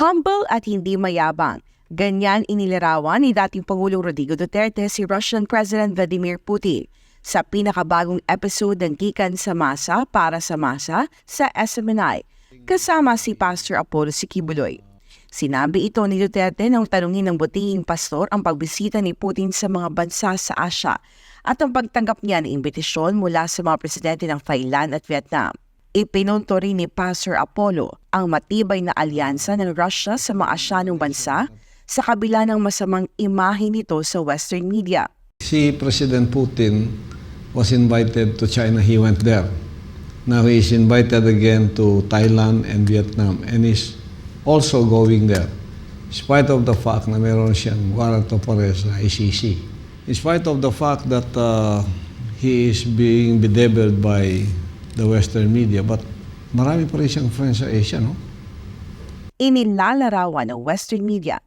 Humble at hindi mayabang. Ganyan inilarawan ni dating Pangulong Rodrigo Duterte si Russian President Vladimir Putin sa pinakabagong episode ng Gikan sa Masa para sa Masa sa SMNI kasama si Pastor Apollo Sikibuloy. Sinabi ito ni Duterte nang tanungin ng butihing pastor ang pagbisita ni Putin sa mga bansa sa Asya at ang pagtanggap niya ng imbitasyon mula sa mga presidente ng Thailand at Vietnam. Ipinunto rin ni Pastor Apollo ang matibay na alyansa ng Russia sa mga Asyanong bansa sa kabila ng masamang imahe nito sa Western media. Si President Putin was invited to China, he went there. Now he is invited again to Thailand and Vietnam and is also going there. In spite of the fact na meron siyang warrant of arrest sa ICC. In spite of the fact that uh, he is being bedeviled by the Western media, but marami pa rin siyang friends sa Asia, no? Inilalarawan ng Western media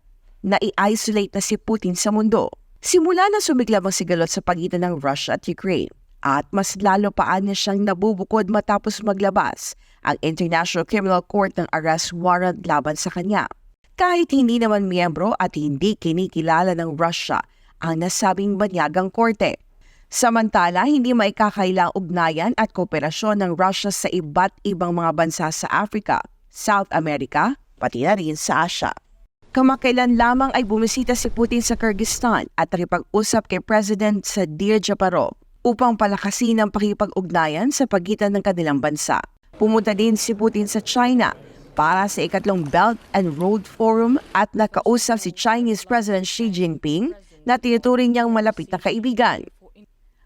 na i-isolate na si Putin sa mundo. Simula na sumiglab ang sigalot sa pagitan ng Russia at Ukraine at mas lalo pa niya siyang nabubukod matapos maglabas ang International Criminal Court ng arrest warrant laban sa kanya. Kahit hindi naman miyembro at hindi kinikilala ng Russia ang nasabing banyagang korte. Samantala, hindi maikakailang ugnayan at kooperasyon ng Russia sa iba't ibang mga bansa sa Africa, South America, pati na rin sa Asia. Kamakailan lamang ay bumisita si Putin sa Kyrgyzstan at nakipag-usap kay President Sadir Japarov upang palakasin ang pakipag-ugnayan sa pagitan ng kanilang bansa. Pumunta din si Putin sa China para sa ikatlong Belt and Road Forum at nakausap si Chinese President Xi Jinping na tinuturing niyang malapit na kaibigan.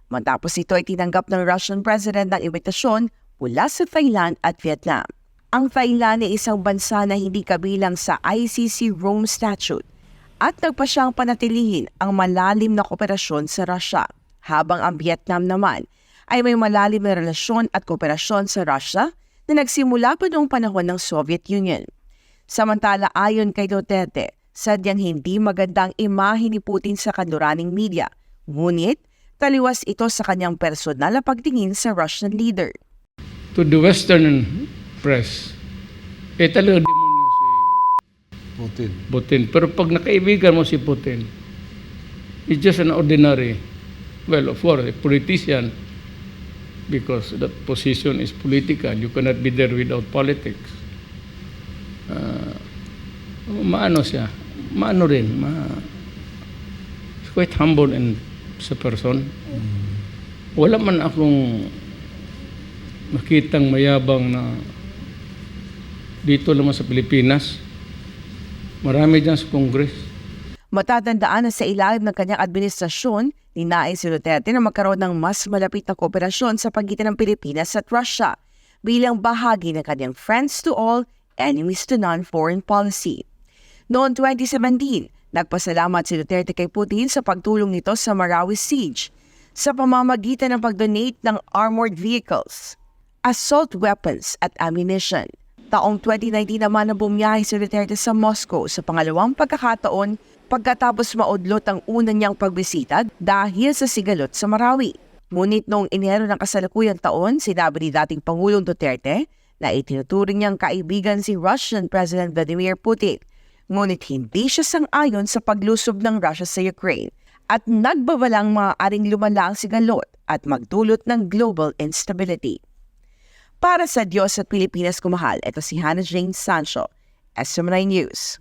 Matapos ito ay tinanggap ng Russian President ng imbitasyon mula sa Thailand at Vietnam. Ang Thailand ay isang bansa na hindi kabilang sa ICC Rome Statute at nagpa siyang panatilihin ang malalim na kooperasyon sa Russia, habang ang Vietnam naman ay may malalim na relasyon at kooperasyon sa Russia na nagsimula pa noong panahon ng Soviet Union. Samantala ayon kay Duterte, sadyang hindi magandang imahe ni Putin sa kanluraning media, ngunit taliwas ito sa kanyang personal na pagtingin sa Russian leader. to the Western press, eh talaga demonyo si Putin. Putin. Pero pag nakaibigan mo si Putin, he's just an ordinary, well, of course, a politician, because that position is political. You cannot be there without politics. Uh, maano siya? Maano rin? Ma, he's quite humble and sa person. Wala man akong nakitang mayabang na dito naman sa Pilipinas. Marami dyan sa Congress. Matatandaan na sa ilalim ng kanyang administrasyon, ninais si Duterte na magkaroon ng mas malapit na kooperasyon sa pagitan ng Pilipinas at Russia bilang bahagi ng kanyang friends to all, enemies to none foreign policy. Noong 2017, nagpasalamat si Duterte kay Putin sa pagtulong nito sa Marawi siege sa pamamagitan ng pag-donate ng armored vehicles, assault weapons at ammunition. Taong 2019 naman na bumiyahe si Duterte sa Moscow sa pangalawang pagkakataon pagkatapos maudlot ang una niyang pagbisita dahil sa sigalot sa Marawi. Ngunit noong Enero ng kasalukuyang taon, sinabi ni dating Pangulong Duterte na itinuturing niyang kaibigan si Russian President Vladimir Putin. Ngunit hindi siya sang-ayon sa paglusob ng Russia sa Ukraine at nagbabalang maaaring lumala ang sigalot at magdulot ng global instability. Para sa Diyos at Pilipinas kumahal, ito si Hannah Jane Sancho, SMNI News.